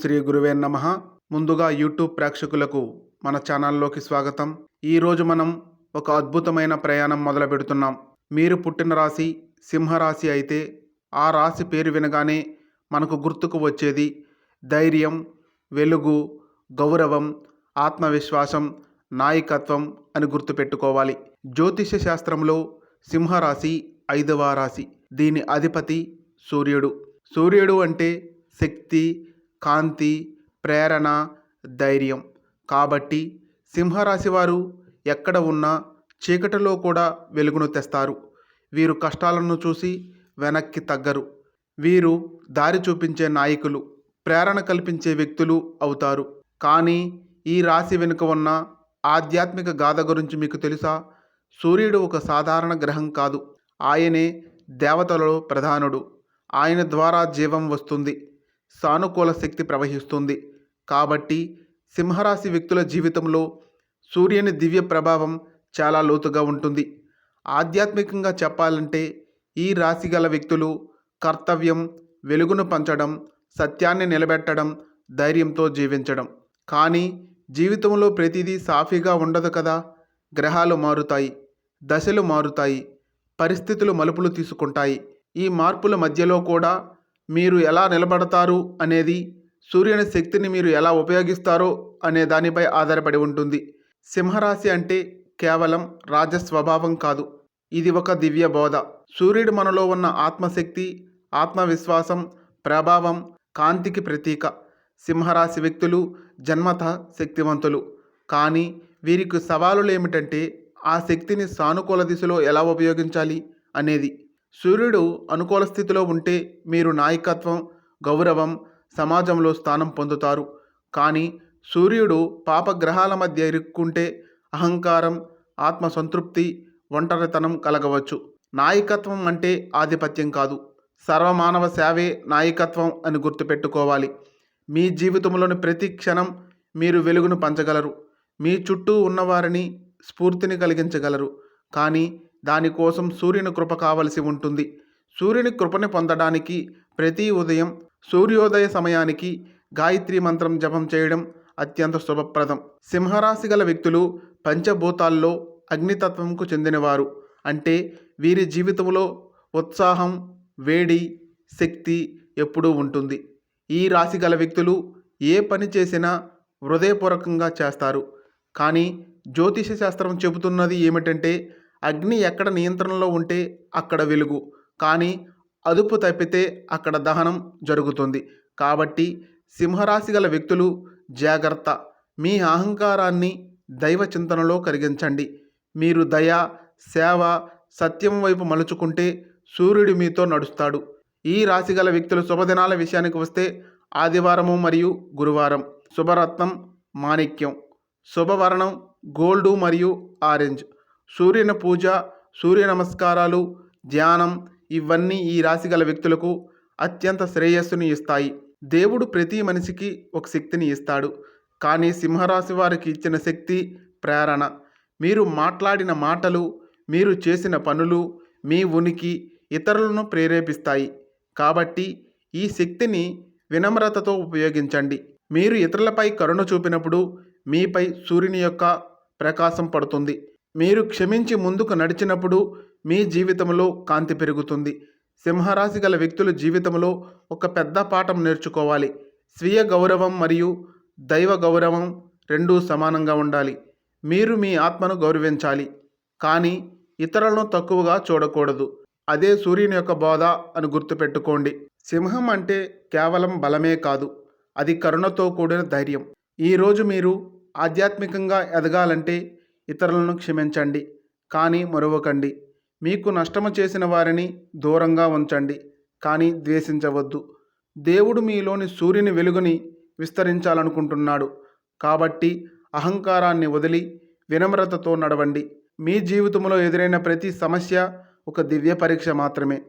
శ్రీ గురువే నమ. ముందుగా యూట్యూబ్ ప్రేక్షకులకు మన ఛానల్లోకి స్వాగతం. ఈరోజు మనం ఒక అద్భుతమైన ప్రయాణం మొదలు పెడుతున్నాం. మీరు పుట్టిన రాశి సింహరాశి అయితే ఆ రాశి పేరు వినగానే మనకు గుర్తుకు వచ్చేది ధైర్యం వెలుగు గౌరవం ఆత్మవిశ్వాసం నాయకత్వం అని గుర్తుపెట్టుకోవాలి. జ్యోతిష శాస్త్రంలో సింహరాశి ఐదవ రాశి. దీని అధిపతి సూర్యుడు. సూర్యుడు అంటే శక్తి కాంతి ప్రేరణ ధైర్యం. కాబట్టి సింహరాశి వారు ఎక్కడ ఉన్నా చీకటిలో కూడా వెలుగును తెస్తారు. వీరు కష్టాలను చూసి వెనక్కి తగ్గరు. వీరు దారి చూపించే నాయకులు ప్రేరణ కల్పించే వ్యక్తులు అవుతారు. కానీ ఈ రాశి వెనుక ఉన్న ఆధ్యాత్మిక గాథ గురించి మీకు తెలుసా? సూర్యుడు ఒక సాధారణ గ్రహం కాదు. ఆయనే దేవతలలో ప్రధానుడు. ఆయన ద్వారా జీవం వస్తుంది. సానుకూల శక్తి ప్రవహిస్తుంది. కాబట్టి సింహరాశి వ్యక్తుల జీవితంలో సూర్యుని దివ్య ప్రభావం చాలా లోతుగా ఉంటుంది. ఆధ్యాత్మికంగా చెప్పాలంటే ఈ రాశి గల వ్యక్తులు కర్తవ్యం వెలుగును పంచడం సత్యాన్ని నిలబెట్టడం ధైర్యంతో జీవించడం. కానీ జీవితంలో ప్రతిదీ సాఫీగా ఉండదు కదా? గ్రహాలు మారుతాయి దశలు మారుతాయి పరిస్థితులు మలుపులు తీసుకుంటాయి. ఈ మార్పుల మధ్యలో కూడా మీరు ఎలా నిలబడతారు అనేది సూర్యుని శక్తిని మీరు ఎలా ఉపయోగిస్తారో అనే దానిపై ఆధారపడి ఉంటుంది. సింహరాశి అంటే కేవలం రాజస్వభావం కాదు. ఇది ఒక దివ్య బోధ. సూర్యుడు మనలో ఉన్న ఆత్మశక్తి ఆత్మవిశ్వాసం ప్రభావం కాంతికి ప్రతీక. సింహరాశి వ్యక్తులు జన్మత శక్తివంతులు. కానీ వీరికి సవాలులు ఏమిటంటే ఆ శక్తిని సానుకూల దిశలో ఎలా ఉపయోగించాలి అనేది. సూర్యుడు అనుకూల స్థితిలో ఉంటే మీరు నాయకత్వం గౌరవం సమాజంలో స్థానం పొందుతారు. కానీ సూర్యుడు పాపగ్రహాల మధ్య ఇరుక్కుంటే అహంకారం ఆత్మసంతృప్తి ఒంటరితనం కలగవచ్చు. నాయకత్వం అంటే ఆధిపత్యం కాదు. సర్వమానవ సేవే నాయకత్వం అని గుర్తుపెట్టుకోవాలి. మీ జీవితంలోని ప్రతి క్షణం మీరు వెలుగును పంచగలరు. మీ చుట్టూ ఉన్నవారిని స్ఫూర్తిని కలిగించగలరు. కానీ దానికోసం సూర్యుని కృప కావలసి ఉంటుంది. సూర్యుని కృపని పొందడానికి ప్రతి ఉదయం సూర్యోదయ సమయానికి గాయత్రి మంత్రం జపం చేయడం అత్యంత శుభప్రదం. సింహరాశి గల వ్యక్తులు పంచభూతాల్లో అగ్నితత్వంకు చెందినవారు. అంటే వీరి జీవితంలో ఉత్సాహం వేడి శక్తి ఎప్పుడూ ఉంటుంది. ఈ రాశి గల వ్యక్తులు ఏ పని చేసినా హృదయపూర్వకంగా చేస్తారు. కానీ జ్యోతిష శాస్త్రం చెబుతున్నది ఏమిటంటే అగ్ని ఎక్కడ నియంత్రణలో ఉంటే అక్కడ వెలుగు. కానీ అదుపు తప్పితే అక్కడ దహనం జరుగుతుంది. కాబట్టి సింహరాశి గల వ్యక్తులు జాగ్రత్త. మీ అహంకారాన్ని దైవ చింతనలో కరిగించండి. మీరు దయ సేవ సత్యం వైపు మలుచుకుంటే సూర్యుడు మీతో నడుస్తాడు. ఈ రాశి గల వ్యక్తుల శుభదినాల విషయానికి వస్తే ఆదివారము మరియు గురువారం. శుభరత్నం మాణిక్యం. శుభవర్ణం గోల్డు మరియు ఆరెంజ్. సూర్యుని పూజ సూర్య నమస్కారాలు ధ్యానం ఇవన్నీ ఈ రాశి గల వ్యక్తులకు అత్యంత శ్రేయస్సుని ఇస్తాయి. దేవుడు ప్రతి మనిషికి ఒక శక్తిని ఇస్తాడు. కానీ సింహరాశి వారికి ఇచ్చిన శక్తి ప్రేరణ. మీరు మాట్లాడిన మాటలు మీరు చేసిన పనులు మీ ఉనికి ఇతరులను ప్రేరేపిస్తాయి. కాబట్టి ఈ శక్తిని వినమ్రతతో ఉపయోగించండి. మీరు ఇతరులపై కరుణ చూపినప్పుడు మీపై సూర్యుని యొక్క ప్రకాశం పడుతుంది. మీరు క్షమించి ముందుకు నడిచినప్పుడు మీ జీవితంలో కాంతి పెరుగుతుంది. సింహరాశి గల వ్యక్తుల జీవితంలో ఒక పెద్ద పాఠం నేర్చుకోవాలి. స్వీయ గౌరవం మరియు దైవ గౌరవం రెండూ సమానంగా ఉండాలి. మీరు మీ ఆత్మను గౌరవించాలి. కానీ ఇతరులను తక్కువగా చూడకూడదు. అదే సూర్యుని యొక్క బోధ అని గుర్తుపెట్టుకోండి. సింహం అంటే కేవలం బలమే కాదు. అది కరుణతో కూడిన ధైర్యం. ఈరోజు మీరు ఆధ్యాత్మికంగా ఎదగాలంటే ఇతరులను క్షమించండి కానీ మరువకండి. మీకు నష్టము చేసిన వారిని దూరంగా ఉంచండి కానీ ద్వేషించవద్దు. దేవుడు మీలోని సూర్యుని వెలుగుని విస్తరించాలనుకుంటున్నాడు. కాబట్టి అహంకారాన్ని వదిలి వినమ్రతతో నడవండి. మీ జీవితంలో ఎదురైన ప్రతి సమస్య ఒక దివ్య పరీక్ష మాత్రమే.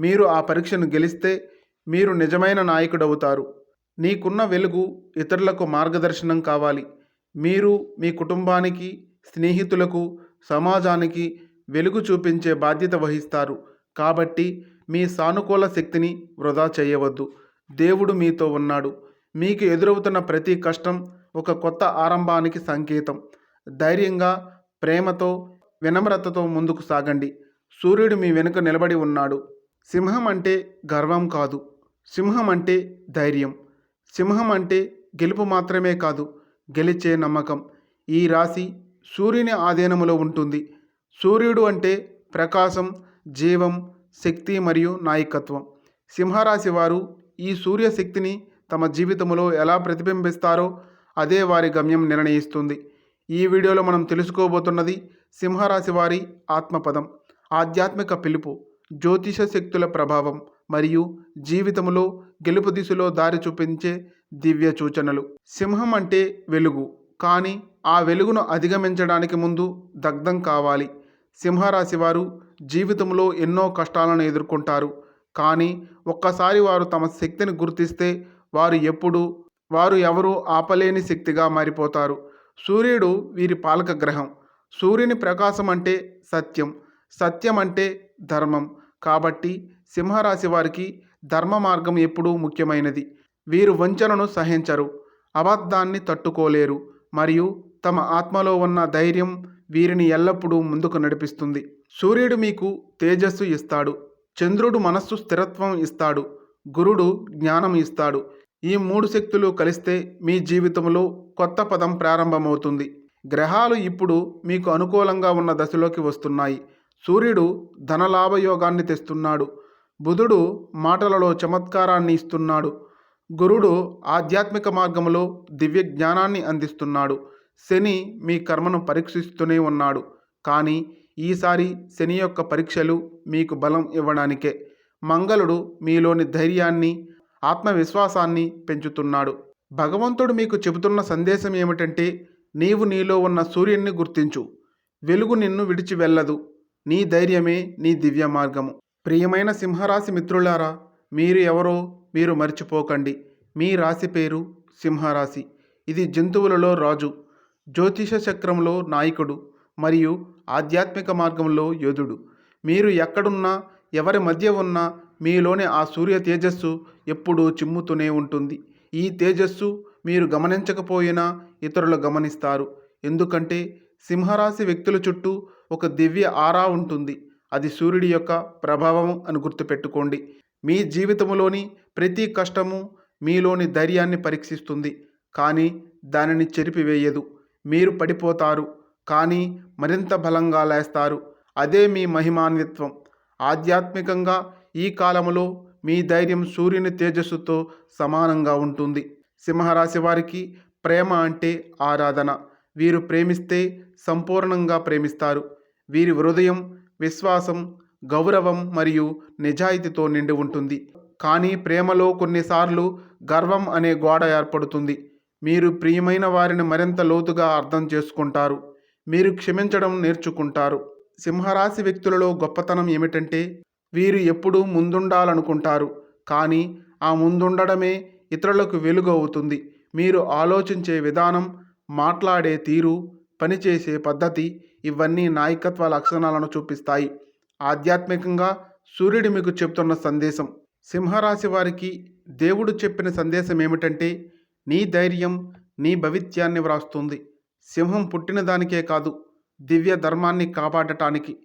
మీరు ఆ పరీక్షను గెలిస్తే మీరు నిజమైన నాయకుడవుతారు. నీకున్న వెలుగు ఇతరులకు మార్గదర్శనం కావాలి. మీరు మీ కుటుంబానికి స్నేహితులకు సమాజానికి వెలుగు చూపించే బాధ్యత వహిస్తారు. కాబట్టి మీ సానుకూల శక్తిని వృధా చేయవద్దు. దేవుడు మీతో ఉన్నాడు. మీకు ఎదురవుతున్న ప్రతి కష్టం ఒక కొత్త ఆరంభానికి సంకేతం. ధైర్యంగా ప్రేమతో వినమ్రతతో ముందుకు సాగండి. సూర్యుడు మీ వెనుక నిలబడి ఉన్నాడు. సింహం అంటే గర్వం కాదు. సింహం అంటే ధైర్యం. సింహం అంటే గెలుపు మాత్రమే కాదు. గెలిచే నమ్మకం. ఈ రాశి సూర్యుని ఆధీనములో ఉంటుంది. సూర్యుడు అంటే ప్రకాశం జీవం శక్తి మరియు నాయకత్వం. సింహరాశి వారు ఈ సూర్యశక్తిని తమ జీవితంలో ఎలా ప్రతిబింబిస్తారో అదే వారి గమ్యం నిర్ణయిస్తుంది. ఈ వీడియోలో మనం తెలుసుకోబోతున్నది సింహరాశి వారి ఆత్మపదం ఆధ్యాత్మిక పిలుపు జ్యోతిష శక్తుల ప్రభావం మరియు జీవితంలో గెలుపు దిశలో దారి చూపించే దివ్య సూచనలు. సింహం అంటే వెలుగు కానీ ఆ వెలుగును అధిగమించడానికి ముందు దగ్ధం కావాలి. సింహరాశి వారు జీవితంలో ఎన్నో కష్టాలను ఎదుర్కొంటారు. కానీ ఒక్కసారి వారు తమ శక్తిని గుర్తిస్తే వారు ఎప్పుడు వారు ఎవరు ఆపలేని శక్తిగా మారిపోతారు. సూర్యుడు వీరి పాలక గ్రహం. సూర్యుని ప్రకాశం అంటే సత్యం. సత్యం అంటే ధర్మం. కాబట్టి సింహరాశి వారికి ధర్మ మార్గం ఎప్పుడూ ముఖ్యమైనది. వీరు వంచనను సహించరు. అబద్ధాన్ని తట్టుకోలేరు. మరియు తమ ఆత్మలో ఉన్న ధైర్యం వీరిని ఎల్లప్పుడూ ముందుకు నడిపిస్తుంది. సూర్యుడు మీకు తేజస్సు ఇస్తాడు. చంద్రుడు మనస్సు స్థిరత్వం ఇస్తాడు. గురుడు జ్ఞానం ఇస్తాడు. ఈ మూడు శక్తులు కలిస్తే మీ జీవితంలో కొత్త పదం ప్రారంభమవుతుంది. గ్రహాలు ఇప్పుడు మీకు అనుకూలంగా ఉన్న దశలోకి వస్తున్నాయి. సూర్యుడు ధనలాభయోగాన్ని తెస్తున్నాడు. బుధుడు మాటలలో చమత్కారాన్ని ఇస్తున్నాడు. గురుడు ఆధ్యాత్మిక మార్గంలో దివ్య జ్ఞానాన్ని అందిస్తున్నాడు. శని మీ కర్మను పరీక్షిస్తూనే ఉన్నాడు. కానీ ఈసారి శని యొక్క పరీక్షలు మీకు బలం ఇవ్వడానికే. మంగళుడు మీలోని ధైర్యాన్ని ఆత్మవిశ్వాసాన్ని పెంచుతున్నాడు. భగవంతుడు మీకు చెబుతున్న సందేశం ఏమిటంటే నీవు నీలో ఉన్న సూర్యుణ్ణి గుర్తించు. వెలుగు నిన్ను విడిచి వెళ్ళదు. నీ ధైర్యమే నీ దివ్య మార్గము. ప్రియమైన సింహరాశి మిత్రులారా మీరు ఎవరో మీరు మర్చిపోకండి. మీ రాశి పేరు సింహరాశి. ఇది జంతువులలో రాజు. జ్యోతిష చక్రంలో నాయకుడు మరియు ఆధ్యాత్మిక మార్గంలో యోధుడు. మీరు ఎక్కడున్నా ఎవరి మధ్య ఉన్నా మీలోని ఆ సూర్య తేజస్సు ఎప్పుడూ చిమ్ముతూనే ఉంటుంది. ఈ తేజస్సు మీరు గమనించకపోయినా ఇతరులు గమనిస్తారు. ఎందుకంటే సింహరాశి వ్యక్తుల చుట్టూ ఒక దివ్య ఆరా ఉంటుంది. అది సూర్యుడి యొక్క ప్రభావం అని గుర్తుపెట్టుకోండి. మీ జీవితంలోని ప్రతి కష్టము మీలోని ధైర్యాన్ని పరీక్షిస్తుంది. కానీ దానిని చెరిపివేయదు. మీరు పడిపోతారు కానీ మరింత బలంగా లేస్తారు. అదే మీ మహిమాన్విత్వం. ఆధ్యాత్మికంగా ఈ కాలంలో మీ ధైర్యం సూర్యుని తేజస్సుతో సమానంగా ఉంటుంది. సింహరాశి వారికి ప్రేమ అంటే ఆరాధన. వీరు ప్రేమిస్తే సంపూర్ణంగా ప్రేమిస్తారు. వీరి హృదయం విశ్వాసం గౌరవం మరియు నిజాయితీతో నిండి ఉంటుంది. కానీ ప్రేమలో కొన్నిసార్లు గర్వం అనే గోడ ఏర్పడుతుంది. మీరు ప్రియమైన వారిని మరింత లోతుగా అర్థం చేసుకుంటారు. మీరు క్షమించడం నేర్చుకుంటారు. సింహరాశి వ్యక్తులలో గొప్పతనం ఏమిటంటే వీరు ఎప్పుడూ ముందుండాలనుకుంటారు. కానీ ఆ ముందుండడమే ఇతరులకు వెలుగు అవుతుంది మీరు ఆలోచించే విధానం మాట్లాడే తీరు పనిచేసే పద్ధతి ఇవన్నీ నాయకత్వ లక్షణాలను చూపిస్తాయి. ఆధ్యాత్మికంగా సూర్యుడు మీకు చెప్తున్న సందేశం. సింహరాశి వారికి దేవుడు చెప్పిన సందేశం ఏమిటంటే నీ ధైర్యం నీ భవిత్యాన్ని వ్రాస్తుంది. సింహం పుట్టిన దానికే కాదు దివ్య ధర్మాన్ని కాపాడటానికి.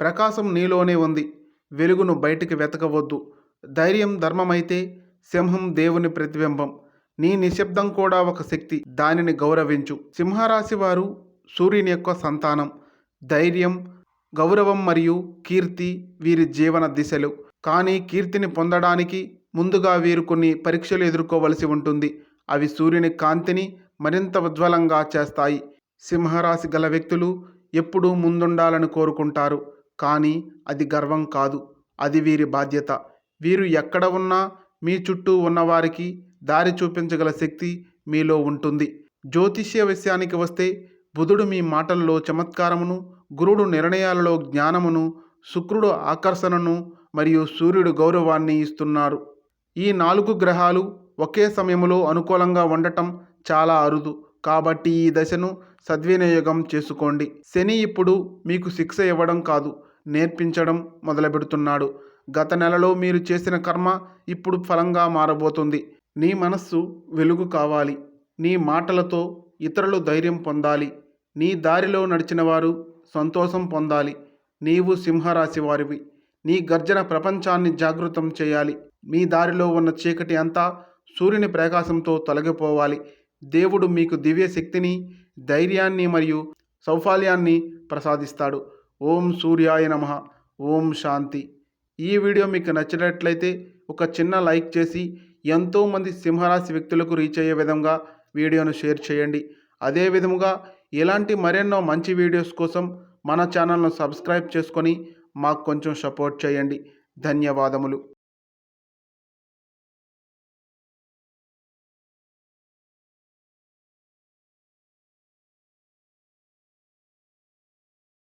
ప్రకాశం నీలోనే ఉంది వెలుగును బయటికి వెతకవద్దు. ధైర్యం ధర్మమైతే సింహం దేవుని ప్రతిబింబం. నీ నిశ్శబ్దం కూడా ఒక శక్తి దానిని గౌరవించు. సింహరాశి వారు సూర్యుని యొక్క సంతానం. ధైర్యం గౌరవం మరియు కీర్తి వీరి జీవన దిశలు. కానీ కీర్తిని పొందడానికి ముందుగా వీరు కొన్ని పరీక్షలు ఎదుర్కోవలసి ఉంటుంది. అవి సూర్యుని కాంతిని మరింత ఉజ్వలంగా చేస్తాయి. సింహరాశి గల వ్యక్తులు ఎప్పుడూ ముందుండాలని కోరుకుంటారు. కానీ అది గర్వం కాదు. అది వీరి బాధ్యత. వీరు ఎక్కడ ఉన్నా మీ చుట్టూ ఉన్నవారికి దారి చూపించగల శక్తి మీలో ఉంటుంది. జ్యోతిష్య విషయానికి వస్తే బుధుడు మీ మాటల్లో చమత్కారమును గురుడు నిర్ణయాలలో జ్ఞానమును శుక్రుడు ఆకర్షణను మరియు సూర్యుడు గౌరవాన్ని ఇస్తున్నారు. ఈ నాలుగు గ్రహాలు ఒకే సమయంలో అనుకూలంగా ఉండటం చాలా అరుదు. కాబట్టి ఈ దశను సద్వినియోగం చేసుకోండి. శని ఇప్పుడు మీకు శిక్ష ఇవ్వడం కాదు నేర్పించడం మొదలుపెడుతున్నాడు. గత నెలలో మీరు చేసిన కర్మ ఇప్పుడు ఫలంగా మారబోతుంది. నీ మనస్సు వెలుగు కావాలి. నీ మాటలతో ఇతరులు ధైర్యం పొందాలి. నీ దారిలో నడిచిన వారు సంతోషం పొందాలి. నీవు సింహరాశి వారివి. నీ గర్జన ప్రపంచాన్ని జాగృతం చేయాలి. మీ దారిలో ఉన్న చీకటి అంతా సూర్యుని ప్రకాశంతో తొలగిపోవాలి. దేవుడు మీకు దివ్య శక్తిని ధైర్యాన్ని మరియు సౌఫల్యాన్ని ప్రసాదిస్తాడు. ఓం సూర్యాయ నమ. ఓం శాంతి. ఈ వీడియో మీకు నచ్చినట్లయితే ఒక చిన్న లైక్ చేసి ఎంతోమంది సింహరాశి వ్యక్తులకు రీచ్ అయ్యే విధంగా వీడియోను షేర్ చేయండి. అదే విధముగా ఇలాంటి మరెన్నో మంచి వీడియోస్ కోసం మన ఛానల్ను సబ్స్క్రైబ్ చేసుకొని మాకు కొంచెం సపోర్ట్ చేయండి. ధన్యవాదములు.